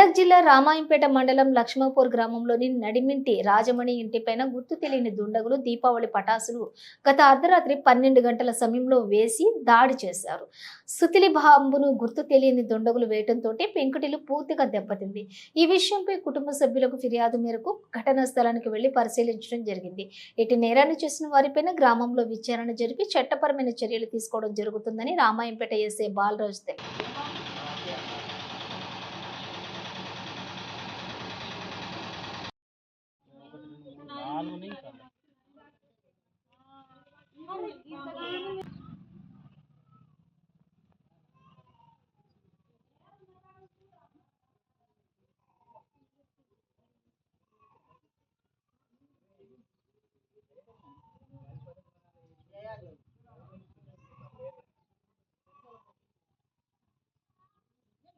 మెదక్ జిల్లా రామాయంపేట మండలం లక్ష్మపూర్ గ్రామంలోని నడిమింటి రాజమణి ఇంటిపైన గుర్తు తెలియని దుండగులు దీపావళి పటాసులు గత అర్ధరాత్రి పన్నెండు గంటల సమయంలో వేసి దాడి చేశారు. సుతిలి బాంబును గుర్తు తెలియని దుండగులు వేయడంతో పెంకుటిలు పూర్తిగా దెబ్బతింది. ఈ విషయంపై కుటుంబ సభ్యులకు ఫిర్యాదు మేరకు ఘటనా స్థలానికి వెళ్ళి పరిశీలించడం జరిగింది. ఇటు నేరాన్ని చేసిన వారిపైన గ్రామంలో విచారణ జరిపి చట్టపరమైన చర్యలు తీసుకోవడం జరుగుతుందని రామాయంపేట ఎస్ఏ బాలరాజు తెలిపారు.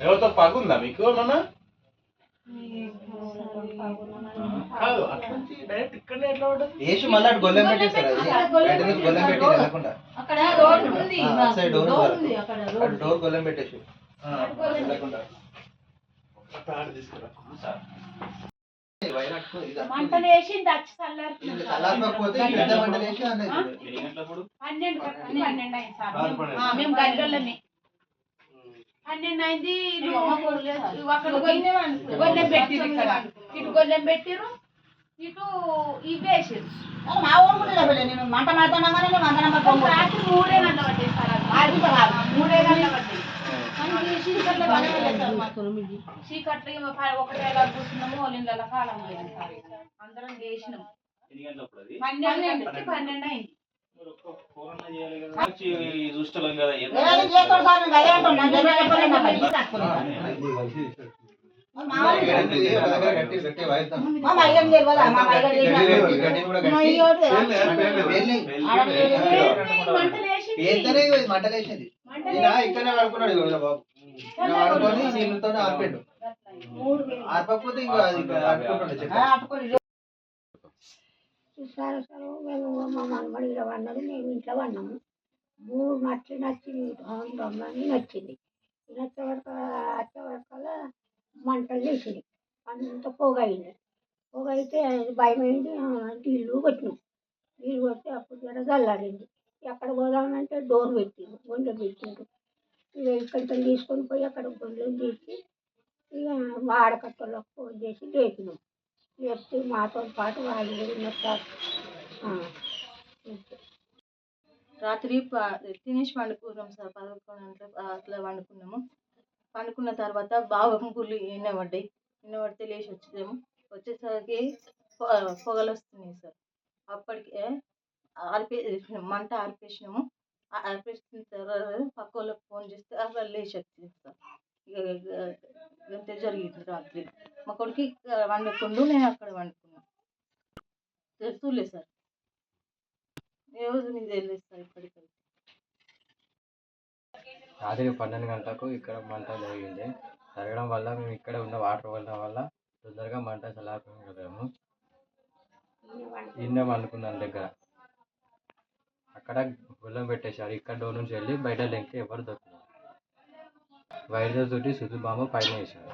ఎవరితో పగుందా మీకు ఏమన్నా కాదు అట్లా నుంచి డైరెక్ట్ ఇక్కడనే ఎట్లా ఉంటుంది వేసి మళ్ళీ అటు గొల్లెం పెట్టేస్తారు అది. బయట నుంచి గొల్లెం పెట్టి వెళ్ళకుండా అక్కడ రోడ్ ఉంది సైడ్ డోర్ ఉంది. అక్కడ రోడ్ డోర్ గొల్లెం పెట్టేసి వెళ్ళకుండా. మంటలు వేసి? ఎన్ని గంటలప్పుడు పన్నెండు పన్నెండు అయింది సార్. మేము- పన్నెండు. పన్నెండు అయింది ఇటు అక్కడ గొల్లెం గొల్లెం పెట్టిరు ఇక్కడ. ఇటు గొల్లెం పెట్టిరు ఇటు ఇవి వేసిరు మా ఊరు కూడా లేవలే నేను మంట మాడుతున్నాగానే నేను వందనం పట్టుకోను. రాత్రి మూడే గంటల పట్టింది సార్ అది. ఆడిపిస్తా కాదు. మూడే గంటల పట్టింది. మనకి చీకట్లో పడలేదు. చీకట్లో ఏమో ప- ఒకటే ఇలా కూర్చున్నాము వాళ్ళ ఇళ్ళ కాలం పోయింది సార్. అందరం చేసినాం ఎన్ని గంటలప్పుడు అది? పన్నెండు గంటలకి పన్నెండు అయింది. మరి ఒక్క కదా ఇది మంటలేసింది ఇక్కడనే పడుకున్నాడు బాబు నీళ్ళతో వేలు. ఆర్పకపోతే ఇంకా అట్టుకుంటుండే. సరే సరే? మేము మా మనమడి ఇలా పడినాడు మేము ఇంట్లో పడినాము మూడు నచ్చి నచ్చింది దొంగని నచ్చింది. నచ్చే వరకు వచ్చే వరకల్లా మంటలు లేచింది అంత పొగ అయింది. పొగ అయితే భయం అయింది నీళ్ళు కొట్టినాం. నీళ్ళు కొట్టి అప్పుడు జర చల్లారింది ఎక్కడ పోదామంటే డోర్ పెట్టిండు గుండె పెట్టిండు. ఇక ఇక్కడికి తీసుకొని పోయి అక్కడ గుండెలు తీసి ఇక వాడకట్టలో ఫోన్ చేసి లేపినాం. చెప్తూ మాతో పాటు వాళ్ళు ఉన్నారు రాత్రి ప- తినేసి పండుకున్నాం సార్ పదకొండు అట్లా పండుకున్నాము. పండుకున్న తర్వాత బాగా గుళ్ళు ఎండబడ్డాయి ఎండబడితే లేచి వచ్చేసాము. వచ్చేసరికి పొగలు వస్తున్నాయి సార్. అప్పటికే ఆర్పే మంట ఆర్పేసినాము. ఆర్పేసిన తర్వాత పక్క వాళ్ళకి ఫోన్ చేస్తే అట్లా లేచి వచ్చింది సార్. ఇక ఇక ఇంతే జరిగింది రాత్రి. మా కొడుకు ఇక్కడ వండుకుండు నేను అక్కడ వండుకున్నాను తెలుసులే సార్. ఏ రోజు మీకు తెలియదు సార్ ఇప్పటికైతే రాత్రి పన్నెండు గంటలకు ఇక్కడ మంట జరిగింది. జరగడం వల్ల మేము ఇక్కడ ఉన్న వాటర్ ఉండడం వల్ల తొందరగా మంట చల్లారగలిగాము ఇన్నే వండుకున్నాను దగ్గర. అక్కడ గుళ్ళం పెట్టేశారు. ఇక్కడ డోర్ నుంచి వెళ్ళి బయట లెంకి ఎవరు దొరుకుతారు వైద్యుల తోటి సుధుబాంబు పైన వేశారు.